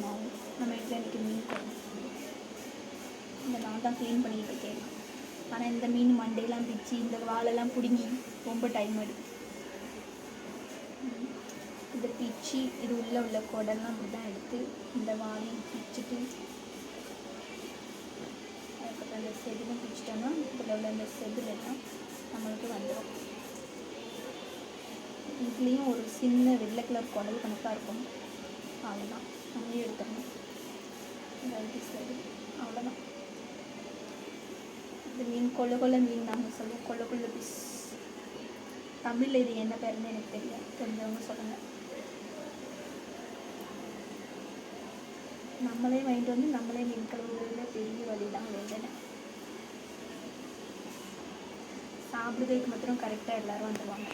நேரமாகும் நம்ம வீட்டில் இன்றைக்கி மீன் குழம்பு. இந்த நான் தான் க்ளீன் பண்ணிகிட்டு இருக்கேன். ஆனால் இந்த மீன் மண்டையெல்லாம் பிச்சு இந்த வாழெல்லாம் பிடுங்கி ரொம்ப டைம் எடுக்கும். இதை பிச்சு இது உள்ளே உள்ள குடல்லாம் அப்படி தான் எடுத்து இந்த வாழையும் பிச்சுட்டு அதுக்கப்புறம் அந்த செதிலும் பிச்சிட்டோம்னா இதில் உள்ள அந்த செதிலெல்லாம் நம்மளுக்கு வந்துடும் இதுலேயும் ஒரு சின்ன வெள்ளை கலர் குடல் கணக்காக இருக்கும். அவ்வளோதான் நம்மளே எடுத்துடணும் ரைட்டு சரி அவ்வளோதான் இந்த மீன் கொள்ள கொள்ள மீன் நாங்கள் சொல்லுவோம் கொள்ள கொள்ள பிஸ் தமிழில் இது என்ன பேருன்னு எனக்கு தெரியாது தெரிஞ்சவங்க சொல்லுங்கள் நம்மளே வாங்கிட்டு வந்து நம்மளே மீன் கழுவுறதுல பெரிய வழி தான் வேதனை. சாப்பிடுறதுக்கு மாத்திரம் கரெக்டாக எல்லோரும் வந்துடுவாங்க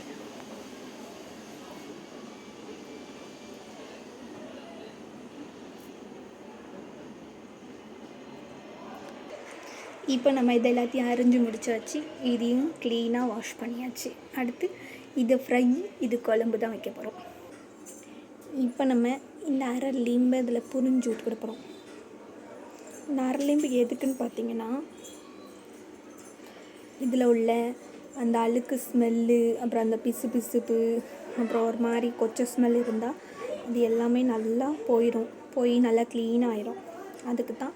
இப்போ நம்ம இதை எல்லாத்தையும் அரிஞ்சு முடிச்சாச்சு. இதையும் க்ளீனாக வாஷ் பண்ணியாச்சு. அடுத்து இது ஃப்ரை இது குழம்பு தான் வைக்க போகிறோம் இப்போ நம்ம இந்த அரை லிம்பை இதில் புரிஞ்சு விட்டு போகிறோம் இந்த அரை லிம்பு எதுக்குன்னு பார்த்தீங்கன்னா இதில் உள்ள அந்த அழுக்கு ஸ்மெல்லு அப்புறம் அந்த பிசு பிசுப்பு அப்புறம் ஒரு மாதிரி கொச்சை ஸ்மெல் இருந்தால் இது எல்லாமே நல்லா போயிடும். போய் நல்லா க்ளீன் ஆயிரும் அதுக்கு தான்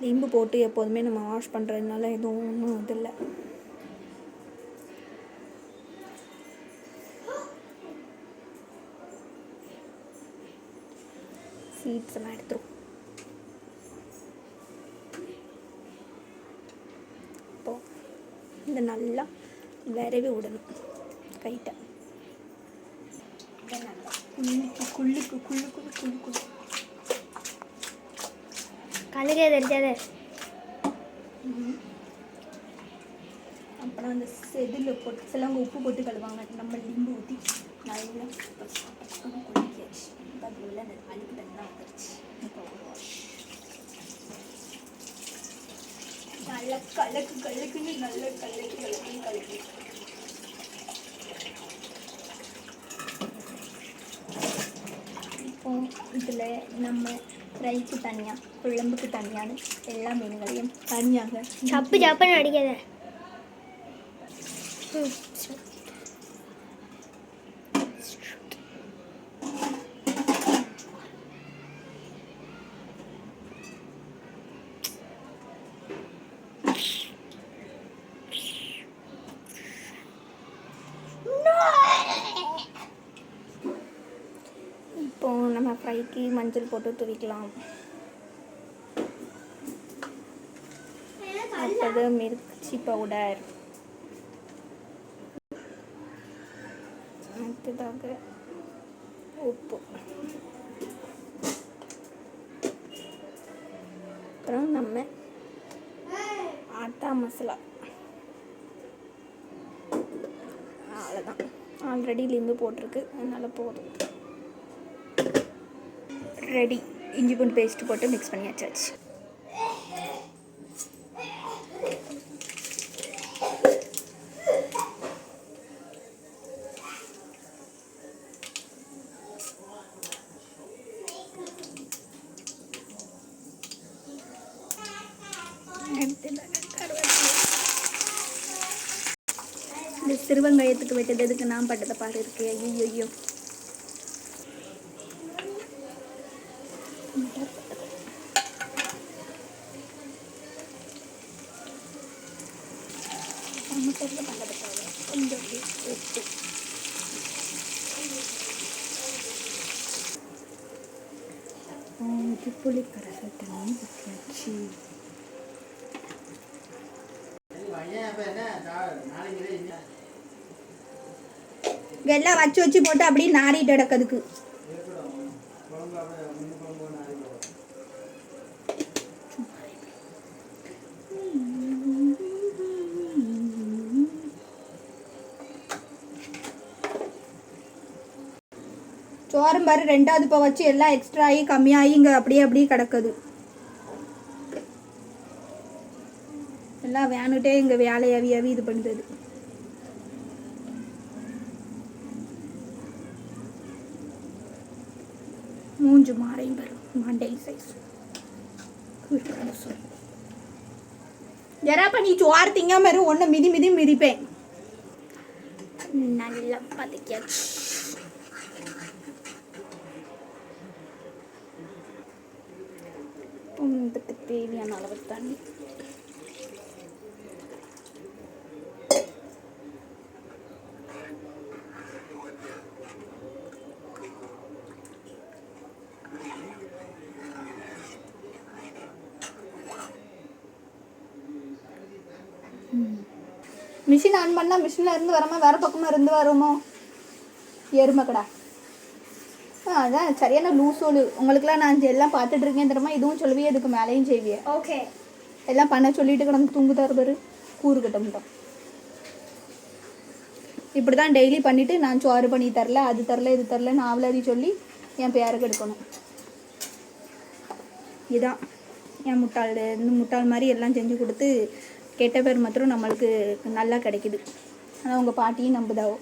லிம்பு போட்டு எப்போதுமே நம்ம வாஷ் பண்ணுறதுனால எதுவும் ஒன்றும் இது இல்லை சீட்ஸ் எல்லாம் எடுத்துரும் இப்போ இந்த நல்லா விரவி விடணும் கைட்டை நல்லா. குள்ளுக்கு குள்ளுக்கு குள்ளுக்கு குள்ளுக்கு கண்ணுக்கே தெரிஞ்சாது. அப்புறம் அந்த செதில் போட்டு சிலவங்க உப்பு போட்டு கழுவாங்க. நம்ம லிம்பு ஊற்றி நல்லா குளிக்காச்சு அதில் உள்ள அந்த அழுக்கு தண்ணி வந்துருச்சு இப்போ ஒரு நல்லா கலக்கு கலக்குன்னு நல்லா கலக்கு கலக்குன்னு கலக்கு. இப்போ இதில் நம்ம ஃப்ரைக்கு தனியாக குழம்புக்கு தனியான எல்லா மீன்களையும் தனியாக சப்பு சப்புன்னு அடிக்காத. ம், சரி. இப்போ நம்ம மஞ்சள் போட்டு துவிக்கலாம். அடுத்தது மிர்ச்சி பவுடர். அடுத்ததாக உப்பு. அப்புறம் நம்ம ஆட்டா மசாலா. அவ்வளோதான் ஆல்ரெடி லிம்பு போட்டிருக்கு. அதனால் போதும். ரெடி. இஞ்சி பூண்டு பேஸ்ட் போட்டு மிக்ஸ் பண்ணியாச்சாச்சு இந்த சிறுவங்காயத்துக்கு வெட்டது எதுக்கு? நான் பட்டதை பாரு இருக்கு. ஐயோ ஐயோ சமைக்கிறதுல பண்ண பட்டாங்க கொஞ்சம் அப்படியே உப்பு இது புளி கரைசல் தண்ணி ஊற்றியாச்சு எல்லாம் வச்சு வச்சு போட்டு அப்படியே நாரிட்டு கிடக்குதுக்கு. சோறும் பாரு ரெண்டாவது இப்போ வச்சு எல்லாம் எக்ஸ்ட்ரா ஆகி கம்மியாகி இங்கே அப்படியே அப்படியே கிடக்குது. எல்லாம் வேணுட்டே இங்கே வேலை அவி அவி இது பண்ணுறது மூஞ்சு மாறையும் வரும் மண்டை சைஸ் ஜராப்பா நீ சோறு திங்காம இரு ஒன்று மிதி மிதி மிதிப்பேன். நல்லா பதுக்கியாச்சு. இதுக்கு தேவையான அளவு தண்ணி. மிஷின் ஆன் பண்ணால் மிஷினில் இருந்து வராமல் வேறு பக்கமாக இருந்து வருமோ? எருமை கடை அதான். சரியான லூசோலு உங்களுக்குலாம் நான் எல்லாம் பார்த்துட்டு இருக்கேன் தெரியுமா? இதுவும் சொல்லுவியே இதுக்கு மேலேயும் செய்வியே. ஓகே எல்லாம் பண்ண சொல்லிட்டு கிடந்து தூங்குதார் பாரு. கூறு கட்ட மட்டும். இப்படி தான் டெய்லி பண்ணிவிட்டு நான் சோறு பண்ணி தரல அது தரல இது தரல நாவலாதி சொல்லி என் பேருக்கு எடுக்கணும். இதான். என் முட்டாள் இந்த முட்டாள் மாதிரி எல்லாம் செஞ்சு கொடுத்து கெட்ட பேர் மாத்திரம் நம்மளுக்கு நல்லா கிடைக்குது. ஆனால் உங்கள் பாட்டியும் நம்புதாவோ?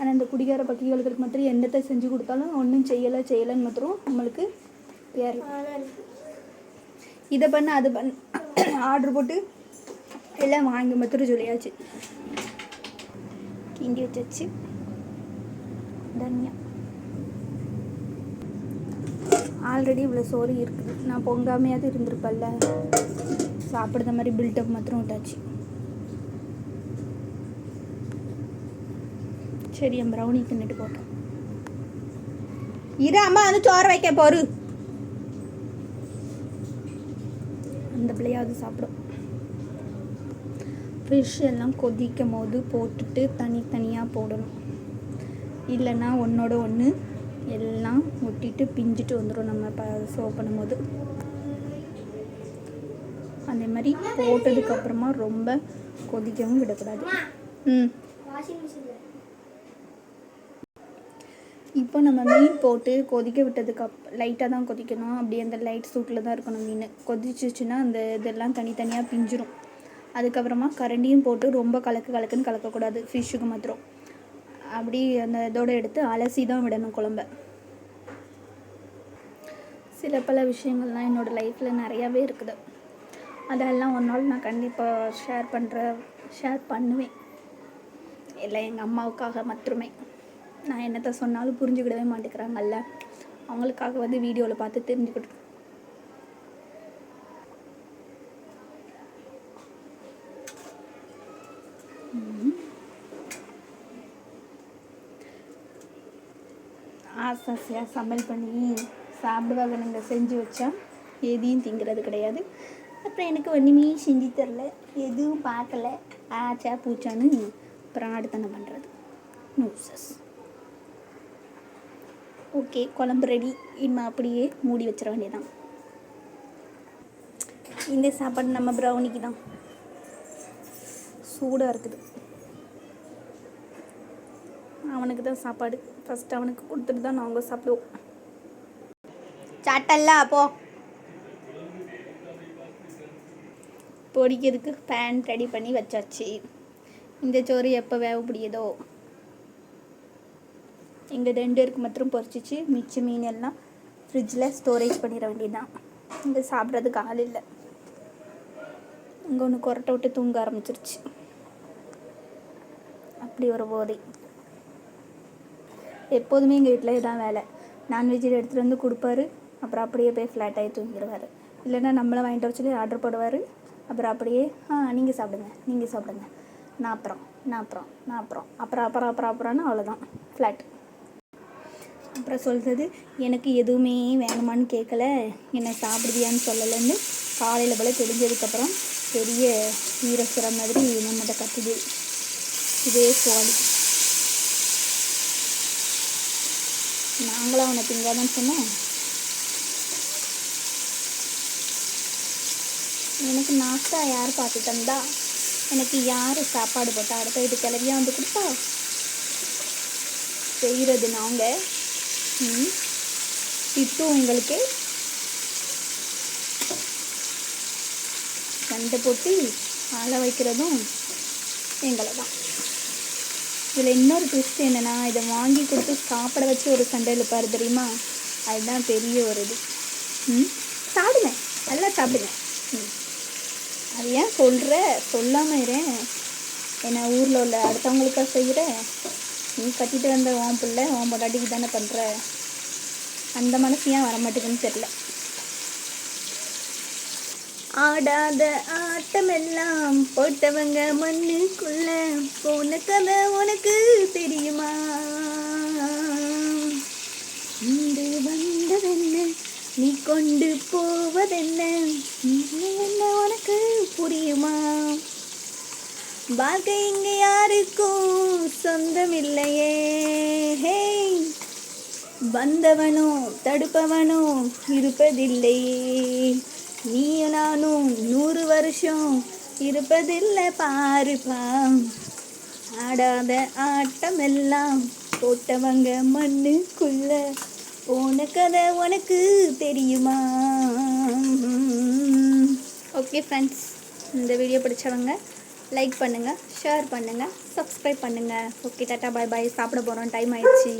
ஆனால் இந்த குடிகார பக்கிகளுக்கு மட்டும் என்னத்தை செஞ்சு கொடுத்தாலும் ஒன்றும் செய்யலை செய்யலைன்னு மாத்திரம் நம்மளுக்கு பேர் இதை பண்ண அது பண்ண ஆர்டர் போட்டு எல்லாம் வாங்கி மாத்திரம் சொல்லியாச்சு. கிண்டி வச்சாச்சு. தனியா ஆல்ரெடி இவ்வளோ சோறு இருக்குது. நான் பொங்காமையாவது இருந்திருப்பல்ல சாப்பிடுற மாதிரி பில்டப் மாத்திரம் விட்டாச்சு. சரி என் ப்ரௌனி தின்னுட்டு போட்டோம். இரு அம்மா வந்து சோறு வைக்க போரு அந்த பிள்ளையாவது சாப்பிடும். ஃபிஷ் எல்லாம் கொதிக்கும் போது போட்டுட்டு தனித்தனியாக போடணும். இல்லைன்னா ஒன்றோட ஒன்று எல்லாம் ஒட்டிட்டு பிஞ்சிட்டு வந்துடும் நம்ம சோப் சோ பண்ணும்போது அதே மாதிரி போட்டதுக்கப்புறமா ரொம்ப கொதிக்கவும் விடக்கூடாது. ம் வாஷிங் மிஷினில் இப்போ நம்ம மீன் போட்டு கொதிக்க விட்டதுக்கு அப் லைட்டாக தான் கொதிக்கணும். அப்படியே அந்த லைட் சூட்டில் தான் இருக்கணும் மீன். கொதிச்சிச்சுன்னா அந்த இதெல்லாம் தனித்தனியாக பிஞ்சிரும். அதுக்கப்புறமா கரண்டியும் போட்டு ரொம்ப கலக்கு கலக்குன்னு கலக்கக்கூடாது. ஃபிஷ்ஷுக்கு மாத்திரம். அப்படி அந்த இதோடு எடுத்து அலசி தான் விடணும் குழம்ப. சில பல விஷயங்கள்லாம் என்னோடய லைஃப்பில் நிறையாவே இருக்குது. அதெல்லாம் ஒரு நாள் நான் கண்டிப்பாக ஷேர் பண்ணுற ஷேர் பண்ணுவேன். இல்லை எங்கள் அம்மாவுக்காக மட்டுமே. நான் என்னத்தை சொன்னாலும் புரிஞ்சுக்கிடவே மாட்டேங்கிறாங்கல்ல. அவங்களுக்காக வந்து வீடியோவில் பார்த்து தெரிஞ்சுக்கிட்டு ஆசாசியாக சமையல் பண்ணி சாப்பிடுவாங்க நாங்கள் செஞ்சு வச்சா எதையும் திங்கிறது கிடையாது. அப்புறம் எனக்கு ஒன்றுமே செஞ்சு தரல. எதுவும் பார்க்கல. ஆச்சா பூச்சான்னு பிராடுத்தனம் பண்ணுறது நூசஸ். ஓகே குழம்பு ரெடி இன்னும் அப்படியே மூடி வச்சிட வேண்டியதான் இந்த சாப்பாடு நம்ம ப்ரௌனிக்கு தான். சூடாக இருக்குது. அவனுக்கு தான் சாப்பாடு. ஃபஸ்ட் அவனுக்கு கொடுத்துட்டு தான் நாங்கள் சாப்பிடுவோம். சாட்டல்ல அப்போ பொடிக்கிறதுக்கு பேன் ரெடி பண்ணி வச்சாச்சு. இந்த சோறு எப்போ வேக முடியுதோ. இங்கே ரெண்டு பேருக்கு மட்டும் பொரிச்சிச்சு மிச்ச மீன் எல்லாம் ஃப்ரிட்ஜில் ஸ்டோரேஜ் பண்ணிட வேண்டியதுதான். இங்கே சாப்பிட்றதுக்கு ஆள் இல்லை. இங்கே ஒன்று கொரட்டை விட்டு தூங்க ஆரம்பிச்சிருச்சு. அப்படி ஒரு போதை. எப்போதுமே எங்கள் வீட்டில் இதான் வேலை. நான்வெஜ் எடுத்துகிட்டு வந்து கொடுப்பாரு. அப்புறம் அப்படியே போய் ஃப்ளாட் ஆகி தூங்கிடுவார் இல்லைன்னா நம்மளை வாங்கிட்டு வர சொல்லி ஆர்டர் போடுவார். அப்புறம் அப்படியே ஆ நீங்கள் சாப்பிடுங்க. நீங்கள் சாப்பிடுங்க. நான் அப்புறம் நான் அப்புறம் நான் அப்புறம். அப்புறம் அப்புறம் அப்புறம் அப்புறம்னு அவ்வளோதான் ஃப்ளாட் அப்புறம் சொல்கிறது எனக்கு எதுவுமே வேணுமான்னு கேட்கல என்னை சாப்பிடுவியான்னு சொல்லலைன்னு காலையில் போல் தெரிஞ்சதுக்கப்புறம் பெரிய வீரசுரம் மாதிரி நம்மகிட்ட கத்துது. இதே சுவாலி நாங்களும் அவனை திங்காதான்னு சொன்னோம். எனக்கு நாஸ்தா யார் பார்த்து தந்தா? எனக்கு யார் சாப்பாடு போட்டா? அடுத்த இது கிளவியாக வந்து கொடுத்தா? செய்கிறது நாங்கள் ம். திட்டும் உங்களுக்கு சண்டை போட்டு ஆள வைக்கிறதும் எங்களை தான். இதில் இன்னொரு ட்விஸ்ட் என்னென்னா இதை வாங்கி கொடுத்து சாப்பிட வச்சு ஒரு சண்டை இழுப்பார் தெரியுமா? அதுதான் பெரிய ஒரு இது. ம். சாப்பிடுங்க. நல்லா சாப்பிடுங்க. ம். அது ஏன் சொல்கிற சொல்லாமல் இரு. என்ன ஊரில் உள்ள அடுத்தவங்களுக்கா செய்கிற நீ கட்டிட்டு வந்த உன் பிள்ளை உன் பொண்டாட்டிக்கு தானே பண்ணுற அந்த மனசு ஏன் வர மாட்டேங்குன்னு தெரில ஆடாத ஆட்டமெல்லாம் போட்டவங்க மண்ணுக்குள்ள போன கதை உனக்கு தெரியுமா? இன்று வந்ததென்ன? நீ கொண்டு போவதென்ன? என்ன உனக்கு புரியுமா? வாழ்க்கை இங்கே யாருக்கும் சொந்தமில்லையே. ஹே வந்தவனோ தடுப்பவனோ இருப்பதில்லையே நீயும் நானும் நூறு வருஷம் இருப்பதில்லை பாருப்பா ஆடாத ஆட்டமெல்லாம் போட்டவங்க மண்ணுக்குள்ள. போன கதை உனக்கு தெரியுமா? ஓகே ஃப்ரெண்ட்ஸ் இந்த வீடியோ பிடிச்சவங்க லைக் பண்ணுங்கள் ஷேர் பண்ணுங்கள் சப்ஸ்கிரைப் பண்ணுங்கள் ஓகே டாட்டா பாய் பாய் சாப்பிட போகிறோம் டைம் ஆயிடுச்சு.